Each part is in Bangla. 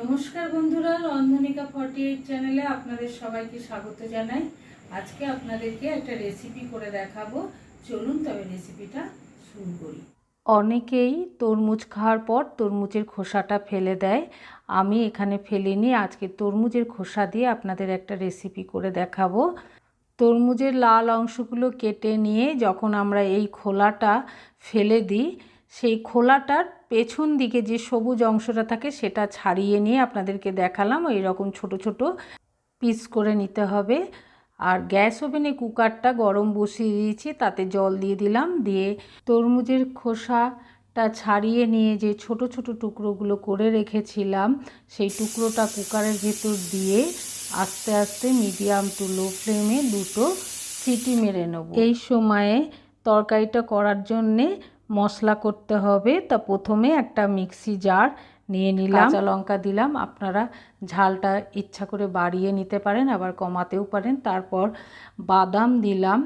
নমস্কার বন্ধুরা, রন্ধনিকা ফর্টি এইট চ্যানেলে আপনাদের সবাইকে স্বাগত জানাই। আজকে আপনাদেরকে একটা রেসিপি করে দেখাবো। চলুন তবে রেসিপিটা শুরু করি। অনেকেই তরমুজ খাওয়ার পর তরমুজের খোসাটা ফেলে দেয়। আমি এখানে ফেলিনি, আজকে তরমুজের খোসা দিয়ে আপনাদের একটা রেসিপি করে দেখাবো। তরমুজের লাল অংশগুলো কেটে নিয়ে যখন আমরা এই খোলাটা ফেলে দিই, সেই খোলাটার পেছন দিকে যে সবুজ অংশটা থাকে সেটা ছাড়িয়ে নিয়ে আপনাদেরকে দেখালাম। ওই রকম ছোট ছোট পিস করে নিতে হবে। আর গ্যাস ওভেনে কুকারটা গরম বসিয়ে দিয়েছি, তাতে জল দিয়ে দিলাম। দিয়ে তরমুজের খোসাটা ছাড়িয়ে নিয়ে যে ছোট ছোট টুকরোগুলো করে রেখেছিলাম, সেই টুকরোটা কুকারের ভেতর দিয়ে আস্তে আস্তে মিডিয়াম টু লো ফ্লেমে দুটো সিটি মেরে নেব। এই সময়ে তরকারিটা করার জন্যে মশলা করতে হবে। তা প্রথমে একটা মিক্সি জার নিয়ে নিলাম। কাঁচা লঙ্কা দিলাম। আপনারা ঝালটা ইচ্ছা করে বাড়িয়ে নিতে পারেন, আবার কমাতেও পারেন। তারপর বাদাম দিলাম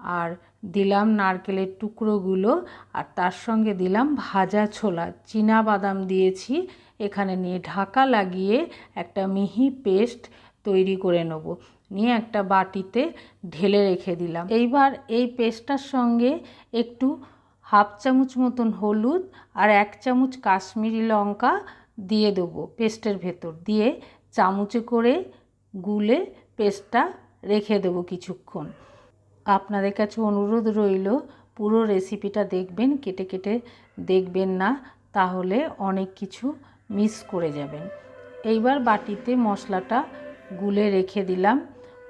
আর দিলাম নারকেলের টুকরোগুলো আর তার সঙ্গে দিলাম ভাজা ছোলা। চীনা বাদাম দিয়েছি। এখানে নিয়ে ঢাকা লাগিয়ে একটা মিহি পেস্ট তৈরি করে নেব। নিয়ে একটা বাটিতে ঢেলে রেখে দিলাম। এইবার এই পেস্টটার সঙ্গে একটু হাফ চামচ মতন হলুদ আর এক চামচ কাশ্মীরি লঙ্কা দিয়ে দেবো পেস্টের ভেতর। দিয়ে চামচে করে গুলে পেস্টটা রেখে দেবো কিছুক্ষণ। আপনাদের কাছে অনুরোধ রইল, পুরো রেসিপিটা দেখবেন, কেটে কেটে দেখবেন না, তাহলে অনেক কিছু মিস করে যাবেন। এইবার বাটিতে মশলাটা গুলে রেখে দিলাম।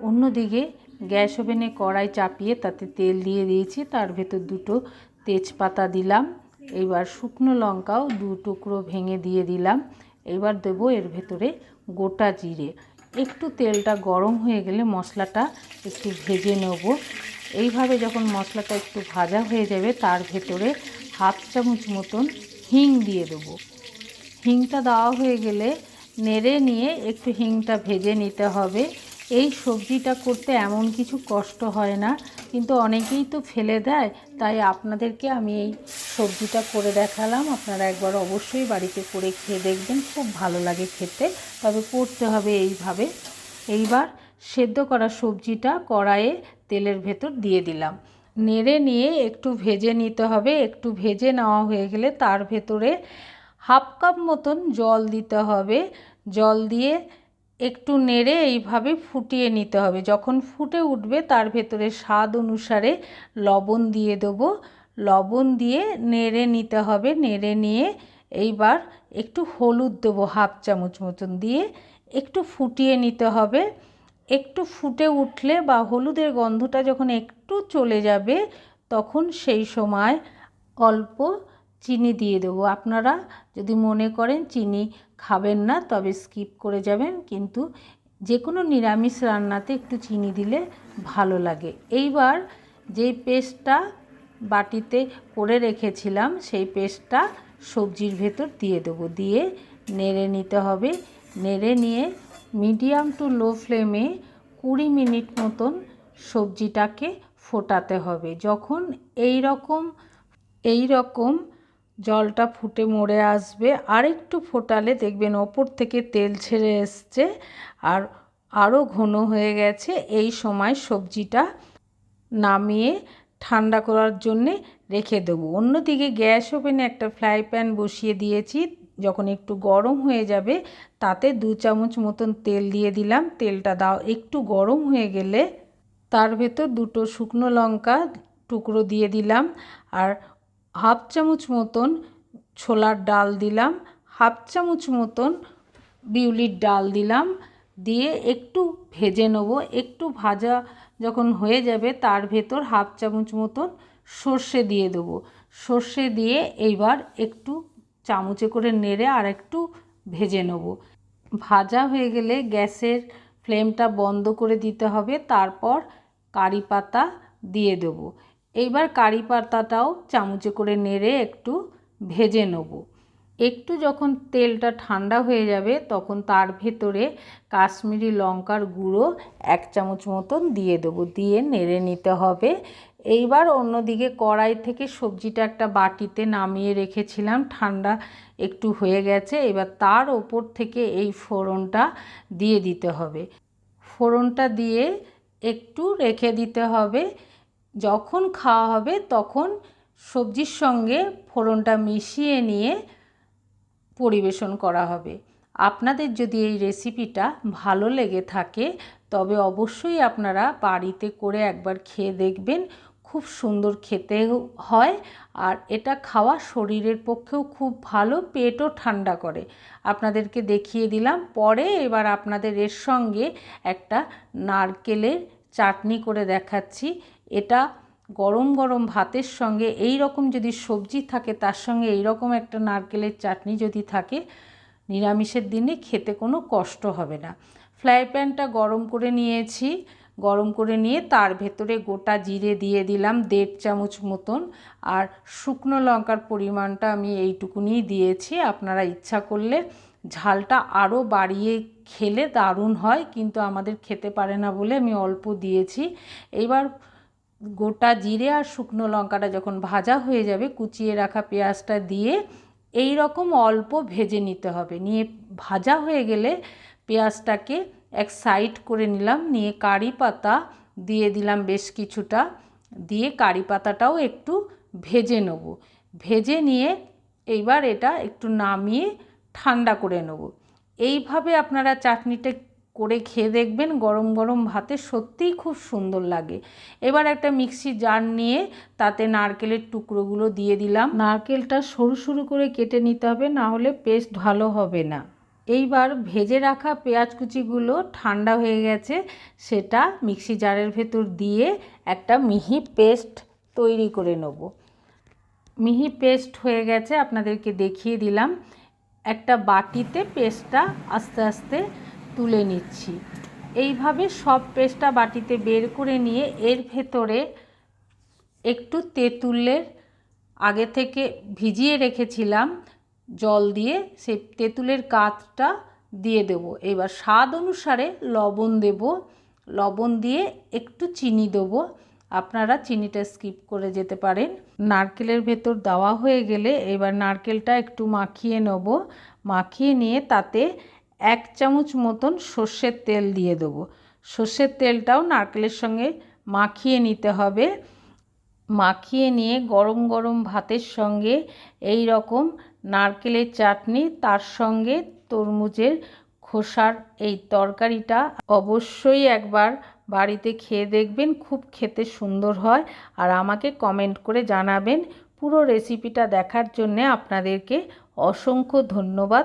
অন্যদিকে গ্যাস ওভেনে কড়াই চাপিয়ে তাতে তেল দিয়ে দিয়েছি। তার ভেতর দুটো তেজপাতা দিলাম এইবার শুকনো লঙ্কাও দু টুকরো ভেঙে দিয়ে দিলাম, এবার দেবো এর ভেতরে গোটা জিরে। একটু তেলটা গরম হয়ে গেলে মশলাটা একটু ভেজে নেব। এইভাবে যখন মশলাটা একটু ভাজা হয়ে যাবে, তার ভেতরে হাফ চামচ মতন হিং দিয়ে দেবো। হিংটা দেওয়া হয়ে গেলে নেড়ে নিয়ে একটু হিংটা ভেজে নিতে হবে। এই সবজিটা করতে এমন কিছু কষ্ট হয় না, কিন্তু অনেকেই তো ফেলে দেয়, তাই আপনাদেরকে আমি এই সবজিটা করে দেখালাম। আপনারা একবার অবশ্যই বাড়িতে করে খেয়ে দেখবেন, খুব ভালো লাগে খেতে। তবে করতে হবে এইভাবে। এইবার সেদ্ধ করা সবজিটা কড়াইয়ে তেলের ভেতর দিয়ে দিলাম। নেড়ে নিয়ে একটু ভেজে নিতে হবে। একটু ভেজে নেওয়া হয়ে গেলে তার ভেতরে হাফ কাপ মতন জল দিতে হবে। জল দিয়ে একটু নেড়ে এইভাবে ফুটিয়ে নিতে হবে। যখন ফুটে উঠবে, তার ভেতরে স্বাদ অনুসারে লবণ দিয়ে দেবো। লবণ দিয়ে নেড়ে নিতে হবে। নেড়ে নিয়ে এইবার একটু হলুদ দেবো হাফ চামচ মতন দিয়ে। একটু ফুটিয়ে নিতে হবে। একটু ফুটে উঠলে বা হলুদের গন্ধটা যখন একটু চলে যাবে, তখন সেই সময় অল্প চিনি দিয়ে দেবো। আপনারা যদি মনে করেন চিনি খাবেন না, তবে স্কিপ করে যাবেন। কিন্তু যে কোনো নিরামিষ রান্নাতে একটু চিনি দিলে ভালো লাগে। এইবার যে পেস্টটা বাটিতে করে রেখেছিলাম, সেই পেস্টটা সবজির ভেতর দিয়ে দেবো। দিয়ে নেড়ে নিতে হবে। নেড়ে নিয়ে মিডিয়াম টু লো ফ্লেমে কুড়ি মিনিট মতন সবজিটাকে ফোটাতে হবে। যখন এই রকম এই রকম জলটা ফুটে মরে আসবে। আর একটু ফোটালে দেখবেন ওপর থেকে তেল ছেড়ে এসছে আর আরও ঘন হয়ে গেছে। এই সময় সবজিটা নামিয়ে ঠান্ডা করার জন্যে রেখে দেবো। অন্যদিকে গ্যাস ওভেনে একটা ফ্রাই প্যান বসিয়ে দিয়েছি। যখন একটু গরম হয়ে যাবে, তাতে দু চামচ মতন তেল দিয়ে দিলাম। তেলটা দাও, একটু গরম হয়ে গেলে তার ভেতর দুটো শুকনো লঙ্কা টুকরো দিয়ে দিলাম। আর হাফ চামচ মতন ছোলার ডাল দিলাম, হাফ চামচ মতন বিউলির ডাল দিলাম, দিয়ে একটু ভেজে নেব। একটু ভাজা যখন হয়ে যাবে তার ভেতর হাফ চামচ মতন সর্ষে দিয়ে দেবো। সর্ষে দিয়ে এইবার একটু চামচে করে নেড়ে আর একটু ভেজে নেব। ভাজা হয়ে গেলে গ্যাসের ফ্লেমটা বন্ধ করে দিতে হবে, তারপর কারি পাতা দিয়ে দেবো। এইবার কারি পাতাটাও চামচে করে নেড়ে একটু ভেজে নেব। একটু যখন তেলটা ঠান্ডা হয়ে যাবে, তখন তার ভেতরে কাশ্মীরি লঙ্কার গুঁড়ো এক চামচ মতন দিয়ে দেবো। দিয়ে নেড়ে নিতে হবে। এইবার অন্যদিকে কড়াই থেকে সবজিটা একটা বাটিতে নামিয়ে রেখেছিলাম। ঠান্ডা একটু হয়ে গেছে। এবার তার ওপর থেকে এই ফোড়নটা দিয়ে দিতে হবে। ফোড়নটা দিয়ে একটু রেখে দিতে হবে। যখন খাওয়া হবে তখন সবজির সঙ্গে ফোড়নটা মিশিয়ে নিয়ে পরিবেশন করা হবে। আপনাদের যদি এই রেসিপিটা ভালো লেগে থাকে, তবে অবশ্যই আপনারা বাড়িতে করে একবার খেয়ে দেখবেন, খুব সুন্দর খেতে হয় আর এটা খাওয়া শরীরের পক্ষেও খুব ভালো, পেটও ঠান্ডা করে। আপনাদেরকে দেখিয়ে দিলাম, পরে এবার আপনাদের এর সঙ্গে একটা নারকেলের চাটনি করে দেখাচ্ছি। এটা গরম গরম ভাতের সঙ্গে এই রকম যদি সবজি থাকে, তার সঙ্গে এই রকম একটা নারকেলের চাটনি যদি থাকে, নিরামিষের দিনে খেতে কোনো কষ্ট হবে না। ফ্রাই প্যানটা গরম করে নিয়েছি। গরম করে নিয়ে তার ভেতরে গোটা জিরে দিয়ে দিলাম, দেড় চামচ মতন। আর শুকনো লঙ্কার পরিমাণটা আমি এইটুকুনি দিয়েছি। আপনারা ইচ্ছা করলে ঝালটা আরও বাড়িয়ে খেলে দারুণ হয়, কিন্তু আমাদের খেতে পারে না বলে আমি অল্প দিয়েছি। এইবার গোটা জিরে আর শুকনো লঙ্কাটা যখন ভাজা হয়ে যাবে, কুচিয়ে রাখা পেঁয়াজটা দিয়ে এই রকম অল্প ভেজে নিতে হবে। নিয়ে ভাজা হয়ে গেলে পেঁয়াজটাকে এক সাইড করে নিলাম, নিয়ে কারি পাতা দিয়ে দিলাম বেশ কিছুটা, দিয়ে কারি পাতাটাও একটু ভেজে নেব। ভেজে নিয়ে এইবার এটা একটু নামিয়ে ঠান্ডা করে নেব। এইভাবে আপনারা চাটনিটা করে খেয়ে দেখবেন গরম গরম ভাতে সত্যিই খুব সুন্দর লাগে। এবার একটা মিক্সি জার নিয়ে তাতে নারকেলের টুকরোগুলো দিয়ে দিলাম। নারকেলটা সরু সরু করে কেটে নিতে হবে, না হলে পেস্ট ভালো হবে না। এইবার ভেজে রাখা পেঁয়াজ কুচিগুলো ঠান্ডা হয়ে গেছে, সেটা মিক্সি জারের ভেতর দিয়ে একটা মিহি পেস্ট তৈরি করে নেব। মিহি পেস্ট হয়ে গেছে, আপনাদেরকে দেখিয়ে দিলাম। একটা বাটিতে পেস্টটা আস্তে আস্তে তুলে নিচ্ছি। এইভাবে সব পেস্টটা বাটিতে বের করে নিয়ে এর ভেতরে একটু তেঁতুলের আগে থেকে ভিজিয়ে রেখেছিলাম, জল দিয়ে সে তেঁতুলের কাতটা দিয়ে দেবো। এবার স্বাদ অনুসারে লবণ দেব। লবণ দিয়ে একটু চিনি দেবো। আপনারা চিনিটা স্কিপ করে যেতে পারেন। নারকেলের ভেতর দেওয়া হয়ে গেলে এবার নারকেলটা একটু মাখিয়ে নেব। মাখিয়ে নিয়ে তাতে এক চামচ মতন সর্ষের তেল দিয়ে দেবো। সর্ষের তেলটাও নারকেলের সঙ্গে মাখিয়ে নিতে হবে। মাখিয়ে নিয়ে গরম গরম ভাতের সঙ্গে এই রকম নারকেলের চাটনি, তার সঙ্গে তরমুজের খোসার এই তরকারিটা অবশ্যই একবার বাড়িতে খেয়ে দেখবেন, খুব খেতে সুন্দর হয়। আর আমাকে কমেন্ট করে জানাবেন পুরো রেসিপিটা দেখার জন্যে আপনাদেরকে অসংখ্য ধন্যবাদ।